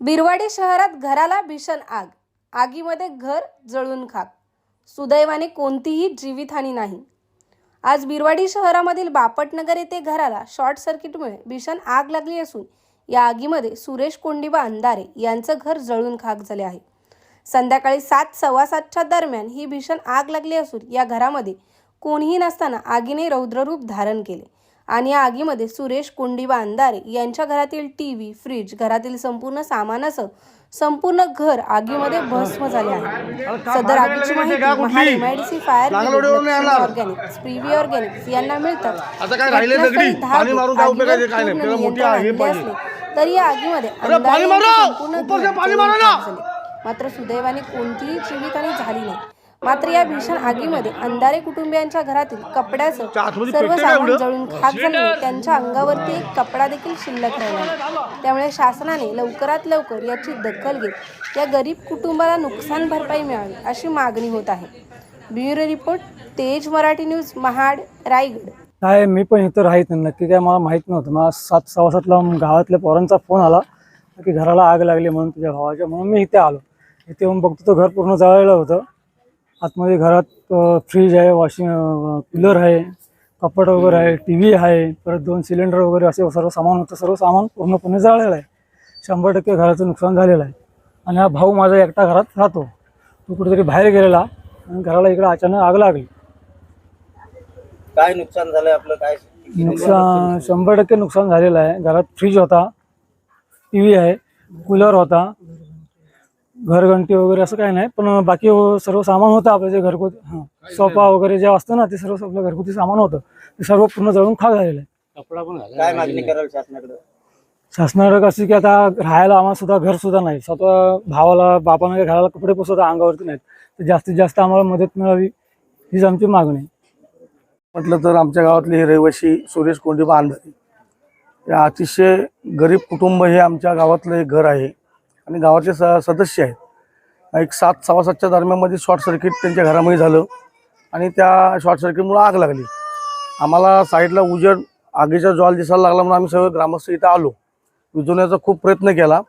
बिरवाडी शहरात घराला भीषण आग. आगीमध्ये घर जळून खाक. सुदैवाने कोणतीही जीवितहानी नाही. आज बिरवाडी शहरामधील बापटनगर येथे घराला शॉर्ट सर्किटमुळे भीषण आग लागली असून या आगीमध्ये सुरेश कोंडिबा अंधारे यांचं घर जळून खाक झाले आहे. संध्याकाळी सात सव्वा सातच्या दरम्यान ही भीषण आग लागली असून या घरामध्ये कोणीही नसताना आगीने रौद्ररूप धारण केले. आणि या आगीमध्ये सुरेश कोंडिबा अंधारे यांच्या घरातील टी व्ही फ्रीज घरातील संपूर्ण सामानासह संपूर्ण घर आगीमध्ये भस्म झाले आहे. सदर आगीची माहिती MIDC fire organics Privi organics यांना मिळतात. तरी या आगीमध्ये संपूर्ण. मात्र सुदैवाने कोणतीही जीवितहानी झाली नाही. मात्र या भीषण आगीमध्ये अंधारे कुटुंबियांच्या घरातील कपड्याचं सर्व सामान? जळून खाक झाल्याने त्यांच्या अंगावरती एक कपडा देखील शिल्लक राहिला. नाही. त्यामुळे शासनाने लवकरात लवकर याची दखल घेत या गरीब कुटुंबाला नुकसान भरपाई मिळावी अशी मागणी होत आहे. ब्युरो रिपोर्ट तेज मराठी न्यूज महाड रायगड. काय मी पण इथं राहत नाही. नक्की काय मला माहीत नव्हतं. मला सात सव्वा सातला गावातल्या पोरांचा फोन आला की घराला आग लागली म्हणून तुझ्या भावाच्या म्हणून मी इथे आलो. इथे येऊन बघतो तर घर पूर्ण जळलेलं होतं. आतमध्ये घरात फ्रीज आहे वॉशिंग कूलर आहे कपाट वगैरे आहे टी व्ही आहे परत दोन सिलेंडर वगैरे असे सर्व सामान होतं. सर्व सामान पूर्णपणे जळलेलं आहे. शंभर टक्के घराचं नुकसान झालेलं आहे. आणि हा भाऊ माझा एकटा घरात राहतो. तो कुठेतरी बाहेर गेलेला आणि घराला इकडे अचानक आग लागली. काय नुकसान झालंय आपलं? काय नुकसान शंभर टक्के नुकसान झालेलं आहे. घरात फ्रीज होता टी व्ही आहे कूलर होता. घरघंटी वगैरे असं काही नाही पण बाकी सर्व सामान होतं आपलं जे घरगुती हां सोफा वगैरे जे असतं ना ते सर्व आपलं घरगुती सामान होतं. ते सर्व पूर्ण जळून खाक झालेलं आहे. काय मागणी कराल शासनाकडे? शासनाकडे अशी की आता राहायला आम्हाला सुद्धा घर सुद्धा नाही. स्वतः भावाला बापाने घराला कपडे पुसवता अंगावरती नाहीत. तर जास्तीत जास्त आम्हाला मदत मिळावी हीच आमची मागणी आहे. म्हटलं तर आमच्या गावातले हे रहिवासी सुरेश कोंडिबा अंधारे हे अतिशय गरीब कुटुंब हे आमच्या गावातलं एक घर आहे. आणि गावाचे स सदस्य आहेत. एक सात सव्वा सातच्या दरम्यानमध्ये शॉर्ट सर्किट त्यांच्या घरामध्ये झालं आणि त्या शॉर्ट सर्किटमुळे आग लागली. आम्हाला साईडला उजेड आगीचा ज्वाल दिसायला लागला म्हणून आम्ही सगळे ग्रामस्थ इथं आलो. विझवण्याचा खूप प्रयत्न केला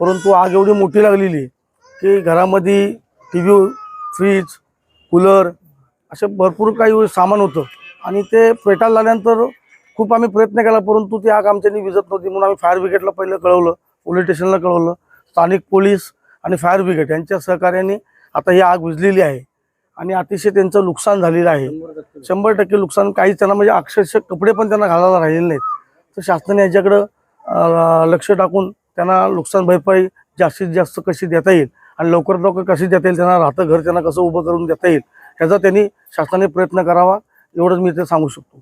परंतु आग एवढी मोठी लागलेली की घरामध्ये टी व्ही फ्रीज कूलर असे भरपूर काही सामान होतं आणि ते पेटायला लागल्यानंतर खूप आम्ही प्रयत्न केला परंतु ती आग आमच्यानी विजत नव्हती म्हणून आम्ही फायर ब्रिगेडला पहिलं कळवलं पोलीस स्टेशनला कळवलं. स्थानिक पोलीस आणि फायर ब्रिगेड यांच्या सहकार्याने आता ही आग विझलेली आहे. आणि अतिशय त्यांचं नुकसान झालेलं आहे. शंभर टक्के. नुकसान काहीच त्यांना म्हणजे अक्षरशः कपडे पण त्यांना घालायला राहिलेले नाहीत. तर शासनाने याच्याकडं लक्ष टाकून त्यांना नुकसान भरपाई जास्तीत जास्त कशी देता येईल आणि लवकरात लवकर कशी देता येईल त्यांना राहतं घर त्यांना कसं उभं करून देता येईल ह्याचा त्यांनी शासनाने प्रयत्न करावा एवढंच मी ते सांगू शकतो.